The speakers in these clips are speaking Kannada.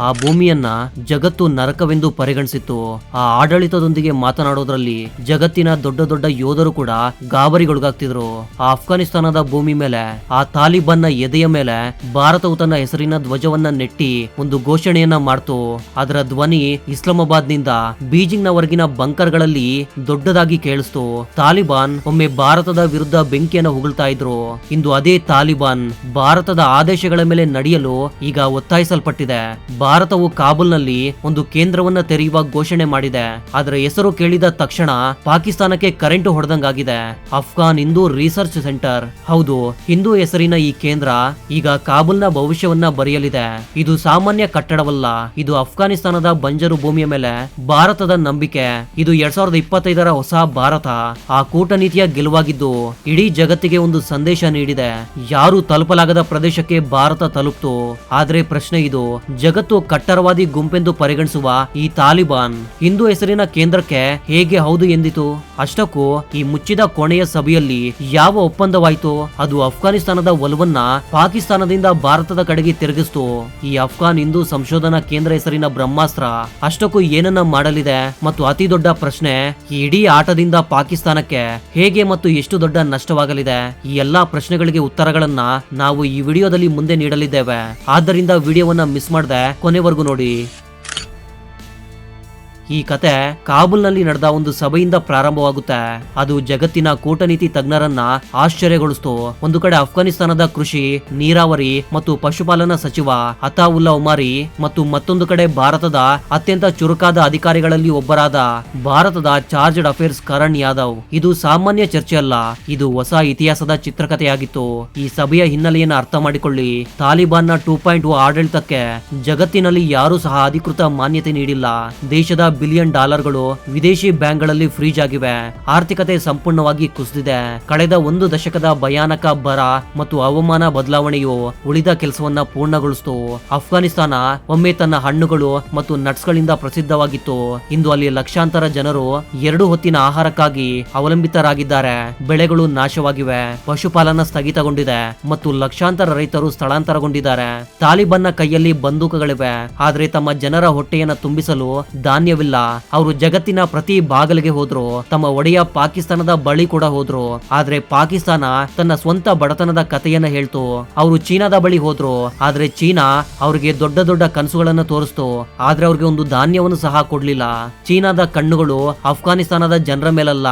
ಆ ಭೂಮಿಯನ್ನ ಜಗತ್ತು ನರಕವೆಂದು ಪರಿಗಣಿಸಿತ್ತು. ಆ ಆಡಳಿತದೊಂದಿಗೆ ಮಾತನಾಡೋದ್ರಲ್ಲಿ ಜಗತ್ತಿನ ದೊಡ್ಡ ದೊಡ್ಡ ಯೋಧರು ಕೂಡ ಗಾಬರಿಗೊಳಗಾಗ್ತಿದ್ರು. ಆ ಅಫ್ಘಾನಿಸ್ತಾನದ ಭೂಮಿ ಮೇಲೆ, ಆ ತಾಲಿಬಾನ್ನ ಎದೆಯ ಮೇಲೆ ಭಾರತವು ತನ್ನ ಹೆಸರಿನ ಧ್ವಜವನ್ನ ನೆಟ್ಟಿ ಒಂದು ಘೋಷಣೆಯನ್ನ ಮಾಡ್ತು. ಅದರ ಧ್ವನಿ ಇಸ್ಲಾಮಾಬಾದ್ನಿಂದ ಬೀಜಿಂಗ್ ನವರೆಗಿನ ಬಂಕರ್ಗಳಲ್ಲಿ ದೊಡ್ಡದಾಗಿ ಕೇಳಿಸ್ತು. ತಾಲಿಬಾನ್ ಒಮ್ಮೆ ಭಾರತದ ವಿರುದ್ಧ ಬೆಂಕಿಯನ್ನ ಉಗುಳ್ತಾ ಇದ್ರು. ಇಂದು ಅದೇ ತಾಲಿಬಾನ್ ಭಾರತದ ಆದೇಶಗಳ ಮೇಲೆ ನಡೆಯಲು ಈಗ ಒತ್ತಾಯಿಸಲ್ಪಟ್ಟಿದೆ. ಭಾರತವು ಕಾಬೂಲ್ನಲ್ಲಿ ಒಂದು ಕೇಂದ್ರವನ್ನ ತೆರೆಯುವ ಘೋಷಣೆ ಮಾಡಿದೆ. ಅದರ ಹೆಸರು ಕೇಳಿದ ತಕ್ಷಣ ಪಾಕಿಸ್ತಾನಕ್ಕೆ current ಹೊಡೆದಂಗಾಗಿದೆ. Afghan Hindu research centre. ಹೌದು, ಹಿಂದೂ ಹೆಸರಿನ ಈ ಕೇಂದ್ರ ಈಗ ಕಾಬೂಲ್ನ ಭವಿಷ್ಯವನ್ನ ಬರೆಯಲಿದೆ. ಇದು ಸಾಮಾನ್ಯ ಕಟ್ಟಡವಲ್ಲ, ಇದು ಅಫ್ಘಾನಿಸ್ತಾನದ ಬಂಜರು ಭೂಮಿಯ ಮೇಲೆ ಭಾರತದ ನಂಬಿಕೆ. ಇದು ಎರಡ್ ಸಾವಿರದ ಇಪ್ಪತ್ತೈದರ ಹೊಸ ಭಾರತ. ಆ ಕೂಟನೀತಿಯ ಗೆಲುವಾಗಿದ್ದು ಇಡೀ ಜಗತ್ತಿಗೆ ಒಂದು ಸಂದೇಶ ನೀಡಿದೆ. ಯಾರು ತಲುಪಲಾಗದ ಪ್ರದೇಶಕ್ಕೆ ಭಾರತ ತಲುಪ್ತು. ಆದ್ರೆ ಪ್ರಶ್ನೆ ಇದು, ಜಗತ್ತು ಕಟ್ಟರವಾದಿ ಗುಂಪೆಂದು ಪರಿಗಣಿಸುವ ಈ ತಾಲಿಬಾನ್ ಹಿಂದೂ ಹೆಸರಿನ ಕೇಂದ್ರಕ್ಕೆ ಹೇಗೆ ಹೌದು ಎಂದಿತು? ಅಷ್ಟಕ್ಕೂ ಈ ಮುಚ್ಚಿದ ಕೊನೆಯ ಸಭೆಯಲ್ಲಿ ಯಾವ ಒಪ್ಪಂದವಾಯಿತು? ಅದು ಅಫ್ಘಾನಿಸ್ತಾನದ ಒಲವನ್ನ ಪಾಕಿಸ್ತಾನದಿಂದ ಭಾರತದ ಕಡೆಗೆ ತಿರುಗಿಸ್ತು. ಈ ಅಫ್ಘಾನ್ ಹಿಂದೂ ಸಂಶೋಧನಾ ಕೇಂದ್ರ ಹೆಸರಿನ ಬ್ರಹ್ಮಾಸ್ತ್ರ ಅಷ್ಟಕ್ಕೂ ಏನನ್ನ ಮಾಡಲಿದೆ? ಮತ್ತು ಅತಿ ದೊಡ್ಡ ಪ್ರಶ್ನೆ, ಈ ಇಡೀ ಆಟದಿಂದ ಪಾಕಿಸ್ತಾನಕ್ಕೆ ಹೇಗೆ ಮತ್ತು ಎಷ್ಟು ದೊಡ್ಡ ನಷ್ಟವಾಗಲಿದೆ? ಈ ಎಲ್ಲಾ ಪ್ರಶ್ನೆಗಳಿಗೆ ಉತ್ತರಗಳನ್ನ ನಾವು ಈ ವಿಡಿಯೋದಲ್ಲಿ ಮುಂದೆ ನೀಡಲಿದ್ದೇವೆ. ಆದ್ದರಿಂದ ವಿಡಿಯೋವನ್ನ ಮಿಸ್ ಮಾಡದೆ ಕೊನೆವರೆಗೂ ನೋಡಿ. ಈ ಕತೆ ಕಾಬೂಲ್ನಲ್ಲಿ ನಡೆದ ಒಂದು ಸಭೆಯಿಂದ ಪ್ರಾರಂಭವಾಗುತ್ತೆ. ಅದು ಜಗತ್ತಿನ ಕೂಟನೀತಿ ತಜ್ಞರನ್ನ ಆಶ್ಚರ್ಯಗೊಳಿಸ್ತು. ಒಂದು ಕಡೆ ಅಫ್ಘಾನಿಸ್ತಾನದ ಕೃಷಿ, ನೀರಾವರಿ ಮತ್ತು ಪಶುಪಾಲನಾ ಸಚಿವ ಅತಾವುಲ್ಲಾ ಉಮಾರಿ ಮತ್ತು ಮತ್ತೊಂದು ಕಡೆ ಭಾರತದ ಅತ್ಯಂತ ಚುರುಕಾದ ಅಧಿಕಾರಿಗಳಲ್ಲಿ ಒಬ್ಬರಾದ ಭಾರತದ ಚಾರ್ಜ್ಡ್ ಅಫೇರ್ಸ್ ಕರಣ್ ಯಾದವ್. ಇದು ಸಾಮಾನ್ಯ ಚರ್ಚೆ ಅಲ್ಲ ಇದು ಹೊಸ ಇತಿಹಾಸದ ಚಿತ್ರಕಥೆಯಾಗಿತ್ತು. ಈ ಸಭೆಯ ಹಿನ್ನೆಲೆಯನ್ನು ಅರ್ಥ ಮಾಡಿಕೊಳ್ಳಿ. ತಾಲಿಬಾನ್ನ ಟೂ ಪಾಯಿಂಟ್ ಆಡಳಿತಕ್ಕೆ ಜಗತ್ತಿನಲ್ಲಿ ಯಾರೂ ಸಹ ಅಧಿಕೃತ ಮಾನ್ಯತೆ ನೀಡಿಲ್ಲ. ದೇಶದ ಬಿಲಿಯನ್ ಡಾಲರ್ಗಳು ವಿದೇಶಿ ಬ್ಯಾಂಕ್ಗಳಲ್ಲಿ ಫ್ರೀಜ್ ಆಗಿವೆ. ಆರ್ಥಿಕತೆ ಸಂಪೂರ್ಣವಾಗಿ ಕುಸಿದಿದೆ. ಕಳೆದ ಒಂದು ದಶಕದ ಭಯಾನಕ ಬರ ಮತ್ತು ಹವಾಮಾನ ಬದಲಾವಣೆಯು ಉಳಿದ ಕೆಲಸವನ್ನ ಪೂರ್ಣಗೊಳಿಸಿತು. ಅಫ್ಘಾನಿಸ್ತಾನ ಒಮ್ಮೆ ತನ್ನ ಹಣ್ಣುಗಳು ಮತ್ತು ನಟ್ಸ್ ಗಳಿಂದ ಪ್ರಸಿದ್ಧವಾಗಿತ್ತು. ಇಂದು ಅಲ್ಲಿ ಲಕ್ಷಾಂತರ ಜನರು ಎರಡು ಹೊತ್ತಿನ ಆಹಾರಕ್ಕಾಗಿ ಅವಲಂಬಿತರಾಗಿದ್ದಾರೆ. ಬೆಳೆಗಳು ನಾಶವಾಗಿವೆ. ಪಶುಪಾಲನ ಸ್ಥಗಿತಗೊಂಡಿದೆ ಮತ್ತು ಲಕ್ಷಾಂತರ ರೈತರು ಸ್ಥಳಾಂತರಗೊಂಡಿದ್ದಾರೆ. ತಾಲಿಬನ್ನ ಕೈಯಲ್ಲಿ ಬಂದೂಕಗಳಿವೆ. ಆದರೆ ತಮ್ಮ ಜನರ ಹೊಟ್ಟೆಯನ್ನ ತುಂಬಿಸಲು ಧಾನ್ಯವಿಲ್ಲ. ಅವರು ಜಗತ್ತಿನ ಪ್ರತಿ ಬಾಗಿಲಿಗೆ ಹೋದ್ರು. ತಮ್ಮ ಒಡೆಯ ಪಾಕಿಸ್ತಾನದ ಬಳಿ ಕೂಡ ಹೋದ್ರು. ಆದ್ರೆ ಪಾಕಿಸ್ತಾನ ತನ್ನ ಸ್ವಂತ ಬಡತನದ ಕಥೆಯನ್ನ ಹೇಳ್ತು. ಅವರು ಚೀನಾದ ಬಳಿ ಹೋದ್ರು. ಆದ್ರೆ ಚೀನಾ ಅವರಿಗೆ ದೊಡ್ಡ ದೊಡ್ಡ ಕನಸುಗಳನ್ನ ತೋರಿಸ್ತು. ಆದ್ರೆ ಅವ್ರಿಗೆ ಒಂದು ಧಾನ್ಯವನ್ನು ಸಹ ಕೊಡ್ಲಿಲ್ಲ. ಚೀನಾದ ಕಣ್ಣುಗಳು ಅಫ್ಘಾನಿಸ್ತಾನದ ಜನರ ಮೇಲಲ್ಲ.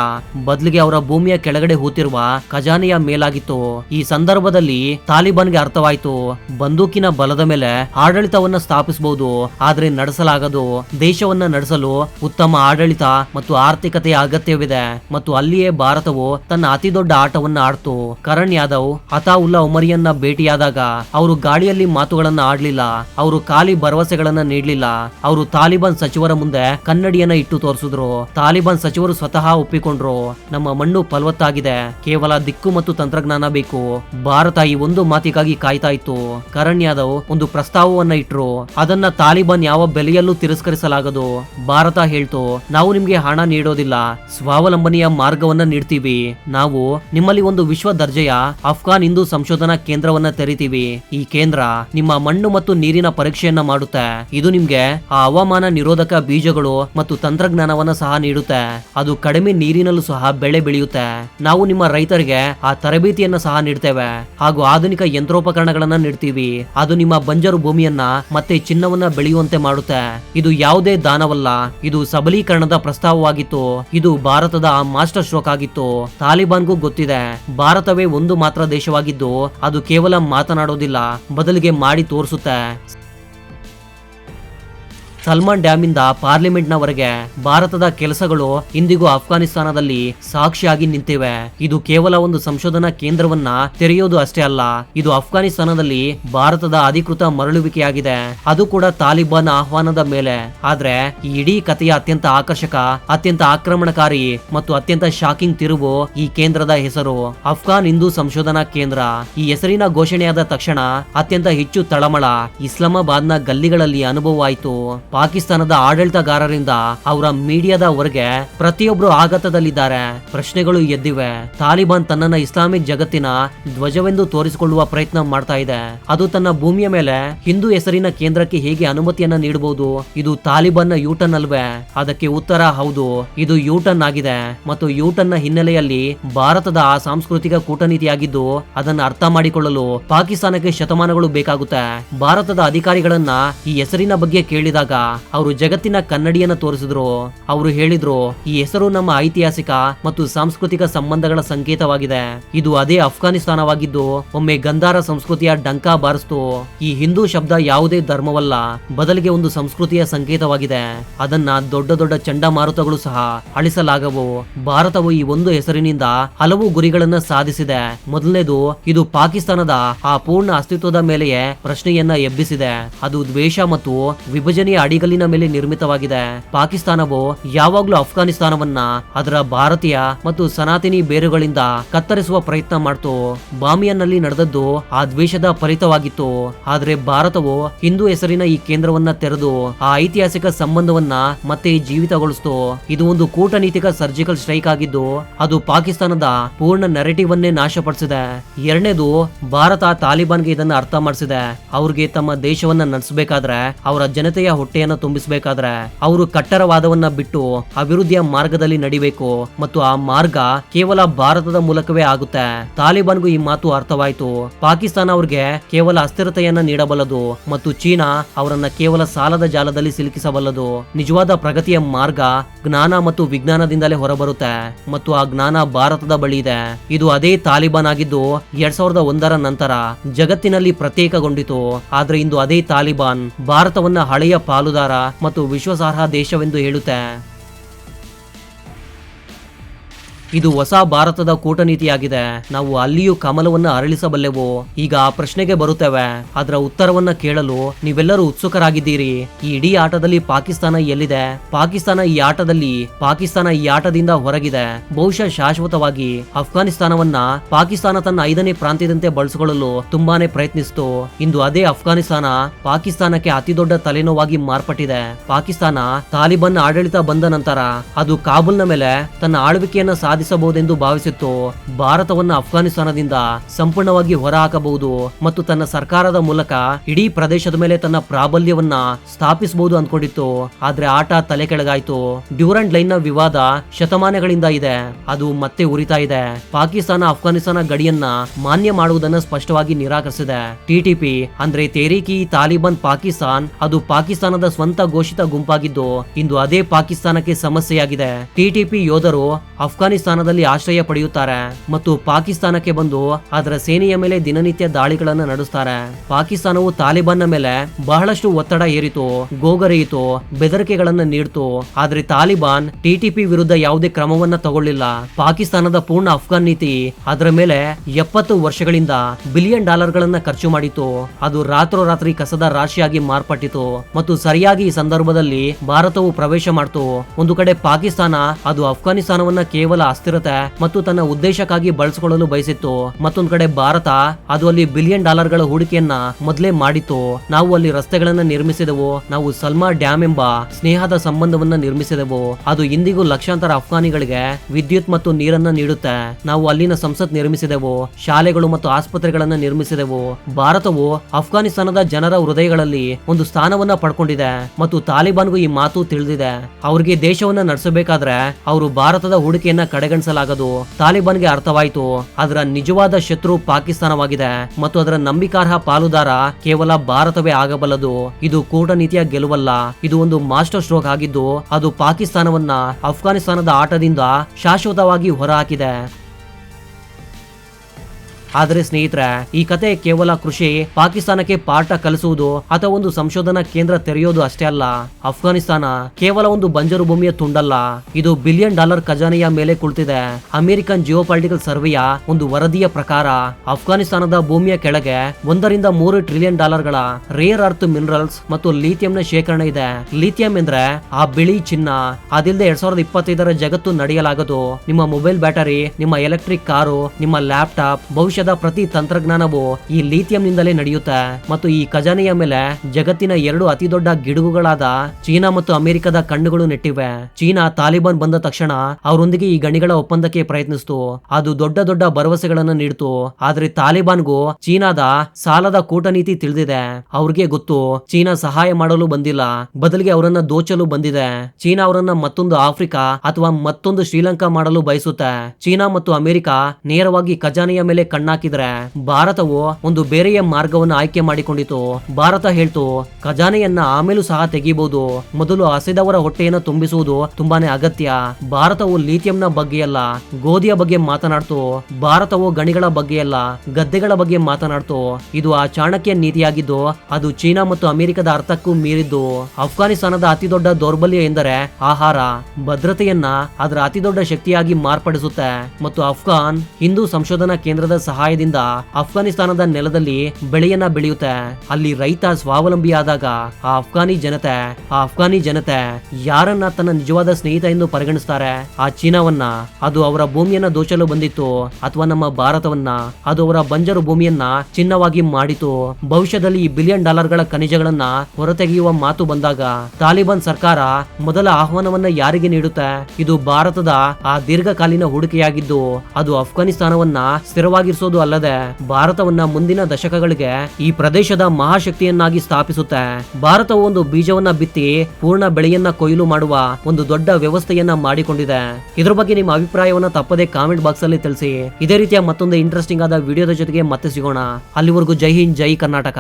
ಬದಲಿಗೆ ಅವರ ಭೂಮಿಯ ಕೆಳಗಡೆ ಹೂತಿರುವ ಖಜಾನೆಯ ಮೇಲಾಗಿತ್ತು. ಈ ಸಂದರ್ಭದಲ್ಲಿ ತಾಲಿಬಾನ್ಗೆ ಅರ್ಥವಾಯ್ತು. ಬಂದೂಕಿನ ಬಲದ ಮೇಲೆ ಆಡಳಿತವನ್ನ ಸ್ಥಾಪಿಸಬಹುದು ಆದ್ರೆ ನಡೆಸಲಾಗದು ದೇಶವನ್ನ ನಡೆಸಲು ಉತ್ತಮ ಆಡಳಿತ ಮತ್ತು ಆರ್ಥಿಕತೆಯ ಅಗತ್ಯವಿದೆ ಮತ್ತು ಅಲ್ಲಿಯೇ ಭಾರತವು ತನ್ನ ಅತಿ ದೊಡ್ಡ ಆಟವನ್ನ ಆಡ್ತು. ಕರಣ್ ಯಾದವ್, ಅತಾವುಲ್ಲಾ ಉಮರಿಯನ್ನ ಭೇಟಿಯಾದಾಗ ಅವರು ಗಾಳಿಯಲ್ಲಿ ಮಾತುಗಳನ್ನ ಆಡ್ಲಿಲ್ಲ, ಅವರು ಖಾಲಿ ಭರವಸೆಗಳನ್ನ ನೀಡಲಿಲ್ಲ, ಅವರು ತಾಲಿಬಾನ್ ಸಚಿವರ ಮುಂದೆ ಕನ್ನಡಿಯನ್ನ ಇಟ್ಟು ತೋರಿಸಿದ್ರು. ತಾಲಿಬಾನ್ ಸಚಿವರು ಸ್ವತಃ ಒಪ್ಪಿಕೊಂಡ್ರು, ನಮ್ಮ ಮಣ್ಣು ಫಲವತ್ತಾಗಿದೆ, ಕೇವಲ ದಿಕ್ಕು ಮತ್ತು ತಂತ್ರಜ್ಞಾನ ಬೇಕು, ಭಾರತ ಈ ಒಂದು ಮಾತಿಗಾಗಿ ಕಾಯ್ತಾ ಇತ್ತು. ಕರಣ್ ಯಾದವ್ ಒಂದು ಪ್ರಸ್ತಾವವನ್ನ ಇಟ್ರು, ಅದನ್ನ ತಾಲಿಬಾನ್ ಯಾವ ಬೆಲೆಯಲ್ಲೂ ತಿರಸ್ಕರಿಸಲಾಗದು. ಭಾರತ ಹೇಳ್ತು, ನಾವು ನಿಮ್ಗೆ ಹಣ ನೀಡೋದಿಲ್ಲ, ಸ್ವಾವಲಂಬನೆಯ ಮಾರ್ಗವನ್ನ ನೀಡ್ತೀವಿ. ನಾವು ನಿಮ್ಮಲ್ಲಿ ಒಂದು ವಿಶ್ವ ದರ್ಜೆಯ ಅಫ್ಘಾನ್ ಹಿಂದೂ ಸಂಶೋಧನಾ ಕೇಂದ್ರವನ್ನ ತೆರಿತೀವಿ. ಈ ಕೇಂದ್ರ ನಿಮ್ಮ ಮಣ್ಣು ಮತ್ತು ನೀರಿನ ಪರೀಕ್ಷೆಯನ್ನ ಮಾಡುತ್ತೆ. ಇದು ನಿಮ್ಗೆ ಆ ಹವಾಮಾನ ನಿರೋಧಕ ಬೀಜಗಳು ಮತ್ತು ತಂತ್ರಜ್ಞಾನವನ್ನ ಸಹ ನೀಡುತ್ತೆ. ಅದು ಕಡಿಮೆ ನೀರಿನಲ್ಲೂ ಸಹ ಬೆಳೆ ಬೆಳೆಯುತ್ತೆ. ನಾವು ನಿಮ್ಮ ರೈತರಿಗೆ ಆ ತರಬೇತಿಯನ್ನ ಸಹ ನೀಡ್ತೇವೆ. ಹಾಗೂ ಆಧುನಿಕ ಯಂತ್ರೋಪಕರಣಗಳನ್ನ ನೀಡ್ತೀವಿ. ಅದು ನಿಮ್ಮ ಬಂಜರು ಭೂಮಿಯನ್ನ ಮತ್ತೆ ಚಿನ್ನವನ್ನ ಬೆಳೆಯುವಂತೆ ಮಾಡುತ್ತೆ. ಇದು ಯಾವುದೇ ದಾನವಲ್ಲ. ಇದು ಸಬಲೀಕರಣದ ಪ್ರಸ್ತಾವವಾಗಿತ್ತು. ಇದು ಭಾರತದ ಮಾಸ್ಟರ್ ಸ್ಟ್ರೋಕ್ ಆಗಿತ್ತು. ತಾಲಿಬಾನ್ಗೂ ಗೊತ್ತಿದೆ, ಭಾರತವೇ ಒಂದು ಮಾತ್ರ ದೇಶವಾಗಿದ್ದು, ಅದು ಕೇವಲ ಮಾತನಾಡೋದಿಲ್ಲ, ಬದಲಿಗೆ ಮಾಡಿ ತೋರಿಸುತ್ತೆ. ಸಲ್ಮಾನ್ ಡ್ಯಾಮಿಂದ ಪಾರ್ಲಿಮೆಂಟ್ನವರೆಗೆ ಭಾರತದ ಕೆಲಸಗಳು ಇಂದಿಗೂ ಅಫ್ಘಾನಿಸ್ತಾನದಲ್ಲಿ ಸಾಕ್ಷಿಯಾಗಿ ನಿಂತಿವೆ. ಇದು ಕೇವಲ ಒಂದು ಸಂಶೋಧನಾ ಕೇಂದ್ರವನ್ನ ತೆರೆಯೋದು ಅಷ್ಟೇ ಅಲ್ಲ, ಇದು ಅಫ್ಘಾನಿಸ್ತಾನದಲ್ಲಿ ಭಾರತದ ಅಧಿಕೃತ ಮರಳುವಿಕೆಯಾಗಿದೆ. ಅದು ಕೂಡ ತಾಲಿಬಾನ್ ಆಹ್ವಾನದ ಮೇಲೆ. ಆದ್ರೆ ಈ ಇಡೀ ಕಥೆಯ ಅತ್ಯಂತ ಆಕರ್ಷಕ, ಅತ್ಯಂತ ಆಕ್ರಮಣಕಾರಿ ಮತ್ತು ಅತ್ಯಂತ ಶಾಕಿಂಗ್ ತಿರುವು ಈ ಕೇಂದ್ರದ ಹೆಸರು. ಅಫ್ಘಾನ್ ಹಿಂದೂ ಸಂಶೋಧನಾ ಕೇಂದ್ರ. ಈ ಹೆಸರಿನ ಘೋಷಣೆಯಾದ ತಕ್ಷಣ ಅತ್ಯಂತ ಹೆಚ್ಚು ತಳಮಳ ಇಸ್ಲಾಮಾಬಾದ್ನ ಗಲ್ಲಿಗಳಲ್ಲಿ ಅನುಭವ ಆಯಿತು ಪಾಕಿಸ್ತಾನದ ಆಡಳಿತಗಾರರಿಂದ ಅವರ ಮೀಡಿಯಾದವರೆಗೆ ಪ್ರತಿಯೊಬ್ರು ಆಘಾತದಲ್ಲಿದ್ದಾರೆ. ಪ್ರಶ್ನೆಗಳು ಎದ್ದಿವೆ. ತಾಲಿಬಾನ್ ತನ್ನನ್ನ ಇಸ್ಲಾಮಿಕ್ ಜಗತ್ತಿನ ಧ್ವಜವೆಂದು ತೋರಿಸಿಕೊಳ್ಳುವ ಪ್ರಯತ್ನ ಮಾಡ್ತಾ ಇದೆ. ಅದು ತನ್ನ ಭೂಮಿಯ ಮೇಲೆ ಹಿಂದೂ ಹೆಸರಿನ ಕೇಂದ್ರಕ್ಕೆ ಹೇಗೆ ಅನುಮತಿಯನ್ನ ನೀಡಬಹುದು ಇದು ತಾಲಿಬಾನ್ನ ಯೂಟರ್ನ್ ಅಲ್ವೇ? ಅದಕ್ಕೆ ಉತ್ತರ, ಹೌದು. ಇದು ಯೂಟರ್ನ್ ಆಗಿದೆ. ಮತ್ತು ಯೂಟರ್ನ್ ಹಿನ್ನೆಲೆಯಲ್ಲಿ ಭಾರತದ ಆ ಸಾಂಸ್ಕೃತಿಕ ಕೂಟನೀತಿಯಾಗಿದ್ದು ಅದನ್ನ ಅರ್ಥ ಮಾಡಿಕೊಳ್ಳಲು ಪಾಕಿಸ್ತಾನಕ್ಕೆ ಶತಮಾನಗಳು ಬೇಕಾಗುತ್ತೆ. ಭಾರತದ ಅಧಿಕಾರಿಗಳನ್ನ ಈ ಹೆಸರಿನ ಬಗ್ಗೆ ಕೇಳಿದಾಗ ಅವರು ಜಗತ್ತಿನ ಕನ್ನಡಿಯನ್ನ ತೋರಿಸಿದ್ರು. ಅವರು ಹೇಳಿದ್ರು, ಈ ಹೆಸರು ನಮ್ಮ ಐತಿಹಾಸಿಕ ಮತ್ತು ಸಾಂಸ್ಕೃತಿಕ ಸಂಬಂಧಗಳ ಸಂಕೇತವಾಗಿದೆ. ಇದು ಅದೇ ಅಫ್ಘಾನಿಸ್ತಾನವಾಗಿದ್ದು ಒಮ್ಮೆ ಗಂಧಾರ ಸಂಸ್ಕೃತಿಯ ಡಂಕ ಬಾರಿಸ್ತು. ಈ ಹಿಂದೂ ಶಬ್ದ ಯಾವುದೇ ಧರ್ಮವಲ್ಲ, ಬದಲಿಗೆ ಒಂದು ಸಂಸ್ಕೃತಿಯ ಸಂಕೇತವಾಗಿದೆ. ಅದನ್ನ ದೊಡ್ಡ ದೊಡ್ಡ ಚಂಡಮಾರುತಗಳು ಸಹ ಅಳಿಸಲಾಗವು. ಭಾರತವು ಈ ಒಂದು ಹೆಸರಿನಿಂದ ಹಲವು ಗುರಿಗಳನ್ನ ಸಾಧಿಸಿದೆ. ಮೊದಲನೇದು, ಇದು ಪಾಕಿಸ್ತಾನದ ಆ ಪೂರ್ಣ ಅಸ್ತಿತ್ವದ ಮೇಲೆಯೇ ಪ್ರಶ್ನೆಯನ್ನ ಎಬ್ಬಿಸಿದೆ. ಅದು ದ್ವೇಷ ಮತ್ತು ವಿಭಜನೆಯ ಅಡಿಗಲ್ಲಿನ ಮೇಲೆ ನಿರ್ಮಿತವಾಗಿದೆ. ಪಾಕಿಸ್ತಾನವು ಯಾವಾಗ್ಲೂ ಅಫ್ಘಾನಿಸ್ತಾನವನ್ನ ಅದರ ಭಾರತೀಯ ಮತ್ತು ಸನಾತನಿ ಬೇರುಗಳಿಂದ ಕತ್ತರಿಸುವ ಪ್ರಯತ್ನ ಮಾಡ್ತು. ಬಾಮಿಯನ್ನಲ್ಲಿ ನಡೆದದ್ದು ಆ ದ್ವೇಷದ ಫಲಿತವಾಗಿತ್ತು. ಆದ್ರೆ ಭಾರತವು ಹಿಂದೂ ಹೆಸರಿನ ಈ ಕೇಂದ್ರವನ್ನ ತೆರೆದು ಆ ಐತಿಹಾಸಿಕ ಸಂಬಂಧವನ್ನ ಮತ್ತೆ ಜೀವಿತಗೊಳಿಸ್ತು. ಇದು ಒಂದು ಕೂಟನೀತಿಕ ಸರ್ಜಿಕಲ್ ಸ್ಟ್ರೈಕ್ ಆಗಿದ್ದು, ಅದು ಪಾಕಿಸ್ತಾನದ ಪೂರ್ಣ ನೆರೆಟಿವ್ ಅನ್ನೇ ನಾಶಪಡಿಸಿದೆ. ಎರಡನೇದು, ಭಾರತ ತಾಲಿಬಾನ್ಗೆ ಇದನ್ನ ಅರ್ಥ ಮಾಡಿಸಿದೆ. ಅವ್ರಿಗೆ ತಮ್ಮ ದೇಶವನ್ನ ನಡೆಸಬೇಕಾದ್ರೆ ಅವರ ಜನತೆಯ ಹೊಟ್ಟೆಯನ್ನ ತುಂಬಿಸಬೇಕಾದ್ರೆ ಅವರು ಕಟ್ಟರವಾದವನ್ನ ಬಿಟ್ಟು ಅಭಿವೃದ್ಧಿಯ ಮಾರ್ಗದಲ್ಲಿ ನಡಿಬೇಕು. ಮತ್ತು ಆ ಮಾರ್ಗ ಕೇವಲ ಭಾರತದ ಮೂಲಕವೇ ಆಗುತ್ತೆ. ತಾಲಿಬಾನ್ಗೂ ಈ ಮಾತು ಅರ್ಥವಾಯಿತು. ಪಾಕಿಸ್ತಾನ ಅವ್ರಿಗೆ ಕೇವಲ ಅಸ್ಥಿರತೆಯನ್ನ ನೀಡಬಲ್ಲದು ಮತ್ತು ಚೀನಾ ಅವರನ್ನ ಕೇವಲ ಸಾಲದ ಜಾಲದಲ್ಲಿ ಸಿಲುಕಿಸಬಲ್ಲದು. ನಿಜವಾದ ಪ್ರಗತಿಯ ಮಾರ್ಗ ಜ್ಞಾನ ಮತ್ತು ವಿಜ್ಞಾನದಿಂದಲೇ ಹೊರಬರುತ್ತೆ. ಮತ್ತು ಆ ಜ್ಞಾನ ಭಾರತದ ಬಳಿ ಇದೆ. ಇದು ಅದೇ ತಾಲಿಬಾನ್ ಆಗಿದ್ದು ಎರಡ್ ಸಾವಿರದ ಒಂದರ ನಂತರ ಜಗತ್ತಿನಲ್ಲಿ ಪ್ರತ್ಯೇಕಗೊಂಡಿತು. ಆದ್ರೆ ಇಂದು ಅದೇ ತಾಲಿಬಾನ್ ಭಾರತವನ್ನ ಹಳೆಯ ಪಾಲುದಾರ ಮತ್ತು ವಿಶ್ವಾಸಾರ್ಹ ದೇಶವೆಂದು ಹೇಳುತ್ತೆ. ಇದು ಹೊಸ ಭಾರತದ ಕೂಟನೀತಿಯಾಗಿದೆ. ನಾವು ಅಲ್ಲಿಯೂ ಕಮಲವನ್ನ ಅರಳಿಸಬಲ್ಲೆವು? ಈಗ ಆ ಪ್ರಶ್ನೆಗೆ ಬರುತ್ತೇವೆ. ಅದರ ಉತ್ತರವನ್ನ ಕೇಳಲು ನೀವೆಲ್ಲರೂ ಉತ್ಸುಕರಾಗಿದ್ದೀರಿ. ಈ ಇಡೀ ಆಟದಲ್ಲಿ ಪಾಕಿಸ್ತಾನ ಎಲ್ಲಿದೆ? ಪಾಕಿಸ್ತಾನ ಈ ಆಟದಲ್ಲಿ, ಪಾಕಿಸ್ತಾನ ಈ ಆಟದಿಂದ ಹೊರಗಿದೆ. ಬಹುಶಃ ಶಾಶ್ವತವಾಗಿ ಅಫ್ಘಾನಿಸ್ತಾನವನ್ನ ಪಾಕಿಸ್ತಾನ ತನ್ನ ಐದನೇ ಪ್ರಾಂತ್ಯದಂತೆ ಬಳಸಿಕೊಳ್ಳಲು ತುಂಬಾನೇ ಪ್ರಯತ್ನಿಸಿತು. ಇಂದು ಅದೇ ಅಫ್ಘಾನಿಸ್ತಾನ ಪಾಕಿಸ್ತಾನಕ್ಕೆ ಅತಿದೊಡ್ಡ ತಲೆನೋವಾಗಿ ಮಾರ್ಪಟ್ಟಿದೆ. ಪಾಕಿಸ್ತಾನ ತಾಲಿಬಾನ್ ಆಡಳಿತ ಬಂದ ನಂತರ ಅದು ಕಾಬೂಲ್ನ ಮೇಲೆ ತನ್ನ ಆಳ್ವಿಕೆಯನ್ನ ಸಾಧಿಸಬಹುದೆಂದು ಭಾವಿಸಿತ್ತು, ಭಾರತವನ್ನು ಅಫ್ಘಾನಿಸ್ತಾನದಿಂದ ಸಂಪೂರ್ಣವಾಗಿ ಹೊರಹಾಕಬಹುದು ಮತ್ತು ತನ್ನ ಸರ್ಕಾರದ ಮೂಲಕ ಇಡೀ ಪ್ರದೇಶದ ಮೇಲೆ ತನ್ನ ಪ್ರಾಬಲ್ಯವನ್ನ ಸ್ಥಾಪಿಸಬಹುದು ಅಂದ್ಕೊಂಡಿತ್ತು. ಆದ್ರೆ ಆಟ ತಲೆ ಕೆಳಗಾಯ್ತು. ಡ್ಯೂರಂಟ್ ಲೈನ್ನ ವಿವಾದ ಶತಮಾನಗಳಿಂದ ಇದೆ. ಅದು ಮತ್ತೆ ಉರಿತಾ ಇದೆ. ಪಾಕಿಸ್ತಾನ ಅಫ್ಘಾನಿಸ್ತಾನ ಗಡಿಯನ್ನ ಮಾನ್ಯ ಮಾಡುವುದನ್ನ ಸ್ಪಷ್ಟವಾಗಿ ನಿರಾಕರಿಸಿದೆ. ಟಿಟಿಪಿ ಅಂದ್ರೆ ತೇರಿಕಿ ತಾಲಿಬಾನ್ ಪಾಕಿಸ್ತಾನ್, ಅದು ಪಾಕಿಸ್ತಾನದ ಸ್ವಂತ ಘೋಷಿತ ಗುಂಪಾಗಿದ್ದು, ಇಂದು ಅದೇ ಪಾಕಿಸ್ತಾನಕ್ಕೆ ಸಮಸ್ಯೆಯಾಗಿದೆ. ಟಿಟಿಪಿ ಯೋಧರು ಅಫ್ಘಾನಿಸ್ತಾನದಲ್ಲಿ ಆಶ್ರಯ ಪಡೆಯುತ್ತಾರೆ ಮತ್ತು ಪಾಕಿಸ್ತಾನಕ್ಕೆ ಬಂದು ಅದರ ಸೇನೆಯ ಮೇಲೆ ದಿನನಿತ್ಯ ದಾಳಿಗಳನ್ನು ನಡೆಸುತ್ತಾರೆ ಪಾಕಿಸ್ತಾನವು ತಾಲಿಬಾನ್ನ ಮೇಲೆ ಬಹಳಷ್ಟು ಒತ್ತಡ ಏರಿತು, ಗೋಗರೆಯಿತು, ಬೆದರಿಕೆಗಳನ್ನು ನೀಡಿತು. ಆದ್ರೆ ತಾಲಿಬಾನ್ ಟಿಟಿಪಿ ವಿರುದ್ಧ ಯಾವುದೇ ಕ್ರಮವನ್ನ ತಗೊಳ್ಳಿಲ್ಲ. ಪಾಕಿಸ್ತಾನದ ಪೂರ್ಣ ಅಫ್ಘಾನ್ ನೀತಿ ಅದರ ಮೇಲೆ ಎಪ್ಪತ್ತು ವರ್ಷಗಳಿಂದ ಬಿಲಿಯನ್ ಡಾಲರ್ಗಳನ್ನ ಖರ್ಚು ಮಾಡಿತು ಅದು ರಾತ್ರೋರಾತ್ರಿ ಕಸದ ರಾಶಿಯಾಗಿ ಮಾರ್ಪಟ್ಟಿತು ಮತ್ತು ಸರಿಯಾಗಿ ಈ ಸಂದರ್ಭದಲ್ಲಿ ಭಾರತವು ಪ್ರವೇಶ ಮಾಡಿತು. ಒಂದು ಕಡೆ ಪಾಕಿಸ್ತಾನ ಅದು ಅಫ್ಘಾನಿಸ್ತಾನವನ್ನ ಕೇವಲ ಅಸ್ಥಿರತೆ ಮತ್ತು ತನ್ನ ಉದ್ದೇಶಕ್ಕಾಗಿ ಬಳಸಿಕೊಳ್ಳಲು ಬಯಸಿತ್ತು. ಮತ್ತೊಂದು ಕಡೆ ಭಾರತ, ಅದು ಅಲ್ಲಿ ಬಿಲಿಯನ್ ಡಾಲರ್ಗಳ ಹೂಡಿಕೆಯನ್ನ ಮೊದಲೇ ಮಾಡಿತ್ತು. ನಾವು ಅಲ್ಲಿ ರಸ್ತೆಗಳನ್ನ ನಿರ್ಮಿಸಿದೆವು. ನಾವು ಸಲ್ಮಾ ಡ್ಯಾಮ್ ಎಂಬ ಸ್ನೇಹದ ಸಂಬಂಧವನ್ನ ನಿರ್ಮಿಸಿದೆವು. ಅದು ಇಂದಿಗೂ ಲಕ್ಷಾಂತರ ಅಫ್ಘಾನಿಗಳಿಗೆ ವಿದ್ಯುತ್ ಮತ್ತು ನೀರನ್ನ ನೀಡುತ್ತೆ. ನಾವು ಅಲ್ಲಿನ ಸಂಸತ್ ನಿರ್ಮಿಸಿದೆವು. ಶಾಲೆಗಳು ಮತ್ತು ಆಸ್ಪತ್ರೆಗಳನ್ನ ನಿರ್ಮಿಸಿದೆವು. ಭಾರತವು ಅಫ್ಘಾನಿಸ್ತಾನದ ಜನರ ಹೃದಯಗಳಲ್ಲಿ ಒಂದು ಸ್ಥಾನವನ್ನ ಪಡ್ಕೊಂಡಿದೆ ಮತ್ತು ತಾಲಿಬಾನ್ಗೂ ಈ ಮಾತು ತಿಳಿದಿದೆ. ಅವ್ರಿಗೆ ದೇಶವನ್ನ ನಡೆಸಬೇಕಾದ್ರೆ ಅವರು ಭಾರತದ ಹೂಡಿಕೆಯನ್ನ ಕಡೆಗಣಿಸಲಾಗದು. ತಾಲಿಬಾನ್ಗೆ ಅರ್ಥವಾಯಿತು. ಅದರ ನಿಜವಾದ ಶತ್ರು ಪಾಕಿಸ್ತಾನವಾಗಿದೆ ಮತ್ತು ಅದರ ನಂಬಿಕಾರ್ಹ ಪಾಲುದಾರ ಕೇವಲ ಭಾರತವೇ ಆಗಬಲ್ಲದು. ಇದು ಕೂಟನೀತಿಯ ಗೆಲುವಲ್ಲ. ಇದು ಒಂದು ಮಾಸ್ಟರ್ ಸ್ಟ್ರೋಕ್ ಆಗಿದ್ದು, ಅದು ಪಾಕಿಸ್ತಾನವನ್ನ ಅಫ್ಘಾನಿಸ್ತಾನದ ಆಟದಿಂದ ಶಾಶ್ವತವಾಗಿ ಹೊರಹಾಕಿದೆ. ಆದರೆ ಸ್ನೇಹಿತರೆ, ಈ ಕತೆ ಕೇವಲ ಕೃಷಿ, ಪಾಕಿಸ್ತಾನಕ್ಕೆ ಪಾಠ ಕಲಿಸುವುದು ಅಥವಾ ಒಂದು ಸಂಶೋಧನಾ ಕೇಂದ್ರ ತೆರೆಯೋದು ಅಷ್ಟೇ ಅಲ್ಲ. ಅಫ್ಘಾನಿಸ್ತಾನ ಕೇವಲ ಒಂದು ಬಂಜರು ಭೂಮಿಯ ತುಂಡಲ್ಲ. ಇದು ಬಿಲಿಯನ್ ಡಾಲರ್ ಖಜಾನೆಯ ಮೇಲೆ ಕುಳಿತಿದೆ. ಅಮೆರಿಕನ್ ಜಿಯೋಪಾಲಿಟಿಕಲ್ ಸರ್ವೆಯ ಒಂದು ವರದಿಯ ಪ್ರಕಾರ, ಅಫ್ಘಾನಿಸ್ತಾನದ ಭೂಮಿಯ ಕೆಳಗೆ ಒಂದರಿಂದ ಮೂರು ಟ್ರಿಲಿಯನ್ ಡಾಲರ್ಗಳ ರೇರ್ ಅರ್ತ್ ಮಿನರಲ್ಸ್ ಮತ್ತು ಲಿಥಿಯಂನ ಶೇಖರಣೆ ಇದೆ. ಲಿಥಿಯಂ ಎಂದ್ರೆ ಆ ಬಿಳಿ ಚಿನ್ನ. ಅದಿಲ್ಲದೆ ಎರಡ್ ಸಾವಿರದ ಇಪ್ಪತ್ತೈದರ ಜಗತ್ತು ನಡೆಯಲಾಗದು. ನಿಮ್ಮ ಮೊಬೈಲ್ ಬ್ಯಾಟರಿ, ನಿಮ್ಮ ಎಲೆಕ್ಟ್ರಿಕ್ ಕಾರು, ನಿಮ್ಮ ಲ್ಯಾಪ್ಟಾಪ್ ಬಹುಶಃ ದೇಶದ ಪ್ರತಿ ತಂತ್ರಜ್ಞಾನವು ಈ ಲೀಥಿಯಂನಿಂದಲೇ ನಡೆಯುತ್ತೆ. ಮತ್ತು ಈ ಖಜಾನೆಯ ಮೇಲೆ ಜಗತ್ತಿನ ಎರಡು ಅತಿ ದೊಡ್ಡ ಗಿಡುಗುಗಳಾದ ಚೀನಾ ಮತ್ತು ಅಮೆರಿಕದ ಕಣ್ಣುಗಳು ನೆಟ್ಟಿವೆ. ಚೀನಾ ತಾಲಿಬಾನ್ ಬಂದ ತಕ್ಷಣ ಅವರೊಂದಿಗೆ ಈ ಗಣಿಗಳ ಒಪ್ಪಂದಕ್ಕೆ ಪ್ರಯತ್ನಿಸಿತು. ಅದು ದೊಡ್ಡ ದೊಡ್ಡ ಭರವಸೆಗಳನ್ನು ನೀಡಿತು. ಆದ್ರೆ ತಾಲಿಬಾನ್ಗೂ ಚೀನಾದ ಸಾಲದ ಕೂಟನೀತಿ ತಿಳಿದಿದೆ. ಅವ್ರಿಗೆ ಗೊತ್ತು, ಚೀನಾ ಸಹಾಯ ಮಾಡಲು ಬಂದಿಲ್ಲ. ಬದಲಿಗೆ ಅವರನ್ನ ದೋಚಲು ಬಂದಿದೆ. ಚೀನಾ ಅವರನ್ನ ಮತ್ತೊಂದು ಆಫ್ರಿಕಾ ಅಥವಾ ಮತ್ತೊಂದು ಶ್ರೀಲಂಕಾ ಮಾಡಲು ಬಯಸುತ್ತೆ. ಚೀನಾ ಮತ್ತು ಅಮೆರಿಕ ನೇರವಾಗಿ ಖಜಾನೆಯ ಮೇಲೆ ಕಣ್ಣಾಕಿದ್ರೆ ಭಾರತವು ಒಂದು ಬೇರೆಯ ಮಾರ್ಗವನ್ನು ಆಯ್ಕೆ ಮಾಡಿಕೊಂಡಿತು. ಭಾರತ ಹೇಳ್ತು, ಖಜಾನೆಯನ್ನ ಆಮೇಲೂ ಸಹ ತೆಗಿಬಹುದು ಮೊದಲು ಹಸಿದವರ ಹೊಟ್ಟೆಯನ್ನು ತುಂಬಿಸುವುದು ತುಂಬಾನೇ ಅಗತ್ಯ. ಭಾರತವು ಲಿಥಿಯಂನ ಬಗ್ಗೆ ಅಲ್ಲ ಗೋಧಿಯ ಬಗ್ಗೆ ಮಾತನಾಡ್ತು. ಭಾರತವು ಗಣಿಗಳ ಬಗ್ಗೆ ಅಲ್ಲ ಗದ್ದೆಗಳ ಬಗ್ಗೆ ಮಾತನಾಡ್ತು. ಇದು ಆ ಚಾಣಕ್ಯ ನೀತಿಯಾಗಿದ್ದು, ಅದು ಚೀನಾ ಮತ್ತು ಅಮೆರಿಕದ ಅರ್ಥಕ್ಕೂ ಮೀರಿದ್ದು. ಅಫ್ಘಾನಿಸ್ತಾನದ ಅತಿ ದೊಡ್ಡ ದೌರ್ಬಲ್ಯ ಎಂದರೆ ಆಹಾರ. ಭದ್ರತೆಯನ್ನ ಅದರ ಅತಿ ದೊಡ್ಡ ಶಕ್ತಿಯಾಗಿ ಮಾರ್ಪಡಿಸುತ್ತೆ. ಮತ್ತು ಅಫ್ಘಾನ್ ಹಿಂದೂ ಸಂಶೋಧನಾ ಕೇಂದ್ರದ ಸಹಾಯದಿಂದ ಅಫ್ಘಾನಿಸ್ತಾನದ ನೆಲದಲ್ಲಿ ಬೆಳೆಯನ್ನ ಬೆಳೆಯುತ್ತೆ. ಅಲ್ಲಿ ರೈತ ಸ್ವಾವಲಂಬಿಯಾದಾಗ ಆ ಅಫ್ಘಾನಿ ಜನತೆ ಆ ಅಫ್ಘಾನಿ ಜನತೆ ಯಾರನ್ನ ತನ್ನ ನಿಜವಾದ ಸ್ನೇಹಿತ ಎಂದು ಪರಿಗಣಿಸ್ತಾರೆ? ಆ ಚೀನಾವನ್ನ, ಅದು ಅವರ ಭೂಮಿಯನ್ನ ದೋಚಲು ಬಂದಿತ್ತು, ಅಥವಾ ನಮ್ಮ ಭಾರತವನ್ನ, ಅದು ಅವರ ಬಂಜರು ಭೂಮಿಯನ್ನ ಚಿನ್ನವಾಗಿ ಮಾಡಿತು. ಭವಿಷ್ಯದಲ್ಲಿ ಈ ಬಿಲಿಯನ್ ಡಾಲರ್ಗಳ ಖನಿಜಗಳನ್ನ ಹೊರತೆಗೆಯುವ ಮಾತು ಬಂದಾಗ ತಾಲಿಬಾನ್ ಸರ್ಕಾರ ಮೊದಲ ಆಹ್ವಾನವನ್ನ ಯಾರಿಗೆ ನೀಡುತ್ತೆ? ಇದು ಭಾರತದ ಆ ದೀರ್ಘಕಾಲೀನ ಹೂಡಿಕೆಯಾಗಿದ್ದು, ಅದು ಅಫ್ಘಾನಿಸ್ತಾನವನ್ನ ಸ್ಥಿರವಾಗಿರಿಸೋದು ಅಲ್ಲದೆ ಭಾರತವನ್ನ ಮುಂದಿನ ದಶಕಗಳಿಗೆ ಈ ಪ್ರದೇಶದ ಮಹಾಶಕ್ತಿಯನ್ನಾಗಿ ಸ್ಥಾಪಿಸುತ್ತೆ. ಭಾರತವು ಒಂದು ಬೀಜವನ್ನ ಬಿತ್ತಿ ಪೂರ್ಣ ಬೆಳೆಯನ್ನ ಕೊಯ್ಲು ಮಾಡುವ ಒಂದು ದೊಡ್ಡ ವ್ಯವಸ್ಥೆಯನ್ನ ಮಾಡಿಕೊಂಡಿದೆ. ಇದ್ರ ಬಗ್ಗೆ ನಿಮ್ಮ ಅಭಿಪ್ರಾಯವನ್ನ ತಪ್ಪದೆ ಕಾಮೆಂಟ್ ಬಾಕ್ಸ್ ಅಲ್ಲಿ ತಿಳಿಸಿ. ಇದೇ ರೀತಿಯ ಮತ್ತೊಂದು ಇಂಟ್ರೆಸ್ಟಿಂಗ್ ಆದ ವಿಡಿಯೋದ ಜೊತೆಗೆ ಮತ್ತೆ ಸಿಗೋಣ. ಅಲ್ಲಿವರೆಗೂ ಜೈ ಹಿಂದ್, ಜೈ ಕರ್ನಾಟಕ.